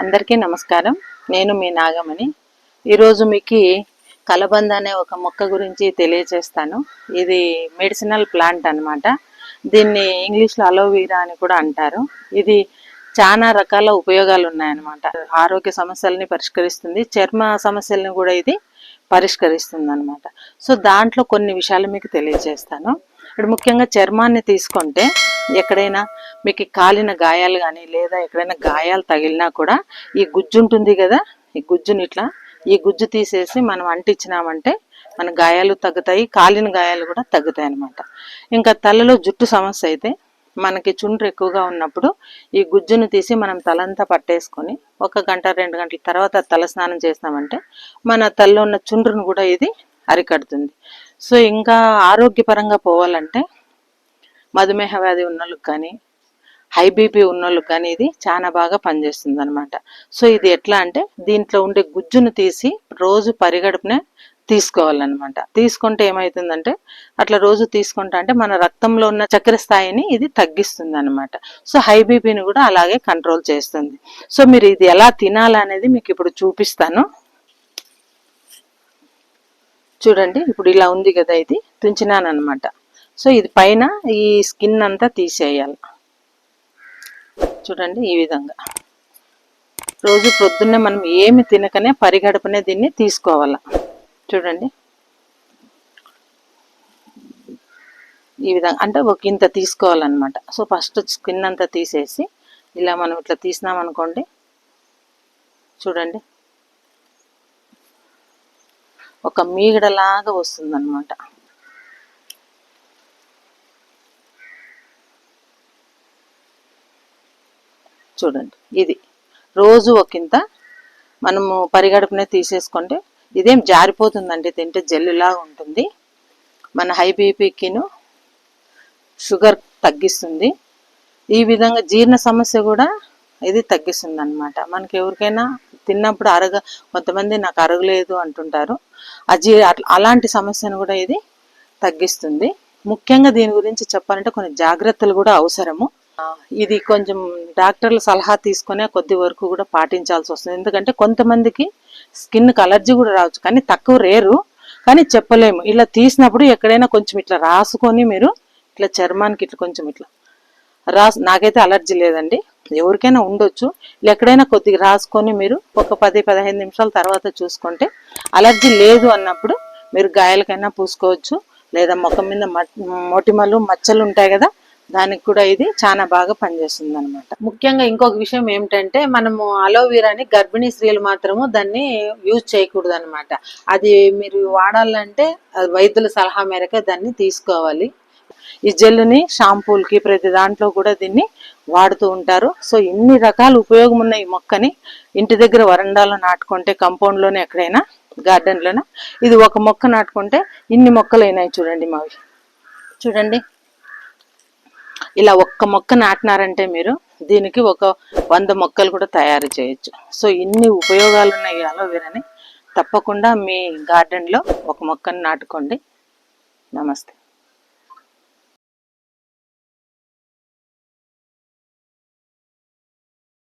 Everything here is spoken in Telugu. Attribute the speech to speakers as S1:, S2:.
S1: అందరికీ నమస్కారం. నేను మీ నాగమణి. ఈరోజు మీకు కలబంద అనే ఒక మొక్క గురించి తెలియజేస్తాను. ఇది మెడిసినల్ ప్లాంట్ అన్నమాట. దీన్ని ఇంగ్లీష్లో అలోవీరా అని కూడా అంటారు. ఇది చాలా రకాల ఉపయోగాలు ఉన్నాయన్నమాట. ఆరోగ్య సమస్యల్ని పరిష్కరిస్తుంది. చర్మ సమస్యల్ని కూడా ఇది పరిష్కరిస్తుంది అనమాట సో దాంట్లో కొన్ని విషయాలు మీకు తెలియజేస్తాను. ఇప్పుడు ముఖ్యంగా చర్మాన్ని తీసుకుంటే ఎక్కడైనా మీకు కాలిన గాయాలు కానీ లేదా ఎక్కడైనా గాయాలు తగిలినా కూడా ఈ గుజ్జు ఉంటుంది కదా ఈ గుజ్జుని ఇట్లా ఈ గుజ్జు తీసేసి మనం అంటించినామంటే మన గాయాలు తగ్గుతాయి కాలిన గాయాలు కూడా తగ్గుతాయి అన్నమాట. ఇంకా తలలో జుట్టు సమస్య అయితే మనకి చుండ్రు ఎక్కువగా ఉన్నప్పుడు ఈ గుజ్జును తీసి మనం తలంతా పట్టేసుకొని ఒక గంట రెండు గంటల తర్వాత తల స్నానం చేసినామంటే మన తలలో ఉన్న చుండ్రును కూడా ఇది అరికడుతుంది. సో ఇంకా ఆరోగ్యపరంగా పోవాలంటే మధుమేహ వ్యాధి ఉన్నోళ్ళకి కానీ హై బీపీ ఉన్నోళ్ళకి కానీ ఇది చాలా బాగా పనిచేస్తుంది అనమాట సో ఇది ఎట్లా అంటే దీంట్లో ఉండే గుజ్జును తీసి రోజు పరిగడుపునే తీసుకోవాలన్నమాట. తీసుకుంటే ఏమవుతుందంటే అట్లా రోజు తీసుకుంటా అంటే మన రక్తంలో ఉన్న చక్కెర స్థాయిని ఇది తగ్గిస్తుంది అనమాట సో హై బీపీని కూడా అలాగే కంట్రోల్ చేస్తుంది. సో మీరు ఇది ఎలా తినాలనేది మీకు ఇప్పుడు చూపిస్తాను. చూడండి ఇప్పుడు ఇలా ఉంది కదా ఇది తుంచినాను అనమాట సో ఇది పైన ఈ స్కిన్ అంతా తీసేయాలి. చూడండి ఈ విధంగా. రోజు పొద్దున్నే మనం ఏమి తినకనే పరిగడపనే దీన్ని తీసుకోవాలి. చూడండి. ఈ విధంగా అంటే ఒక ఇంత తీసుకోవాలన్నమాట. సో ఫస్ట్ స్కిన్ అంతా తీసేసి ఇలా మనం ఇట్లా తీసినామనుకోండి చూడండి. ఒక మీగడలాగా వస్తుందన్నమాట. చూడండి ఇది. రోజు ఒకంత మనము పరిగడుపునే తీసేసుకుంటే ఇదేం జారిపోతుందండి తింటే జెల్లులాగా ఉంటుంది. మన హై బీపీకిను షుగర్ తగ్గిస్తుంది. ఈ విధంగా జీర్ణ సమస్య కూడా ఇది తగ్గిస్తుంది అనమాట మనకి ఎవరికైనా తిన్నప్పుడు అరగ కొంతమంది నాకు అరగలేదు అంటుంటారు. అజీ అట్లా- అలాంటి సమస్యను కూడా ఇది తగ్గిస్తుంది. ముఖ్యంగా దీని గురించి చెప్పాలంటే కొన్ని జాగ్రత్తలు కూడా అవసరము. ఇది కొంచెం డాక్టర్ల సలహా తీసుకునే కొద్ది వరకు కూడా పాటించాల్సి వస్తుంది. ఎందుకంటే కొంతమందికి స్కిన్కి అలర్జీ కూడా రావచ్చు. కానీ తక్కువ రేరు. కానీ చెప్పలేము. ఇలా తీసినప్పుడు ఎక్కడైనా కొంచెం ఇట్లా రాసుకొని మీరు ఇట్లా చర్మానికి ఇట్లా కొంచెం ఇట్లా రాసు నాకైతే అలర్జీ లేదండి. ఎవరికైనా ఉండొచ్చు. ఎక్కడైనా కొద్దిగా రాసుకొని మీరు ఒక పది పదిహేను నిమిషాల తర్వాత చూసుకుంటే అలర్జీ లేదు అన్నప్పుడు మీరు గాయాలకైనా పూసుకోవచ్చు. లేదా ముఖం మీద మొటిమలు మచ్చలు ఉంటాయి కదా దానికి కూడా ఇది చాలా బాగా పనిచేస్తుంది అనమాట ముఖ్యంగా ఇంకొక విషయం ఏమిటంటే మనము అలోవీరాని గర్భిణీ స్త్రీలు మాత్రము దాన్ని యూజ్ చేయకూడదు అనమాట అది మీరు వాడాలంటే వైద్యుల సలహా మేరకే దాన్ని తీసుకోవాలి. ఈ జెల్లుని షాంపూలకి ప్రతి దాంట్లో కూడా దీన్ని వాడుతూ ఉంటారు. సో ఇన్ని రకాల ఉపయోగం ఉన్న ఈ మొక్కని ఇంటి దగ్గర వరండాలో నాటుకుంటే కాంపౌండ్లోనే ఎక్కడైనా గార్డెన్లోనే ఇది ఒక మొక్క నాటుకుంటే ఇన్ని మొక్కలు అయినాయి చూడండి మావి. చూడండి. ఇలా ఒక్క మొక్క నాటినారంటే మీరు దీనికి ఒక వంద మొక్కలు కూడా తయారు చేయొచ్చు. సో ఇన్ని ఉపయోగాలు ఉన్నాయి ఈ అలోవెరాని. తప్పకుండా మీ గార్డెన్లో ఒక మొక్కను నాటుకోండి. నమస్తే.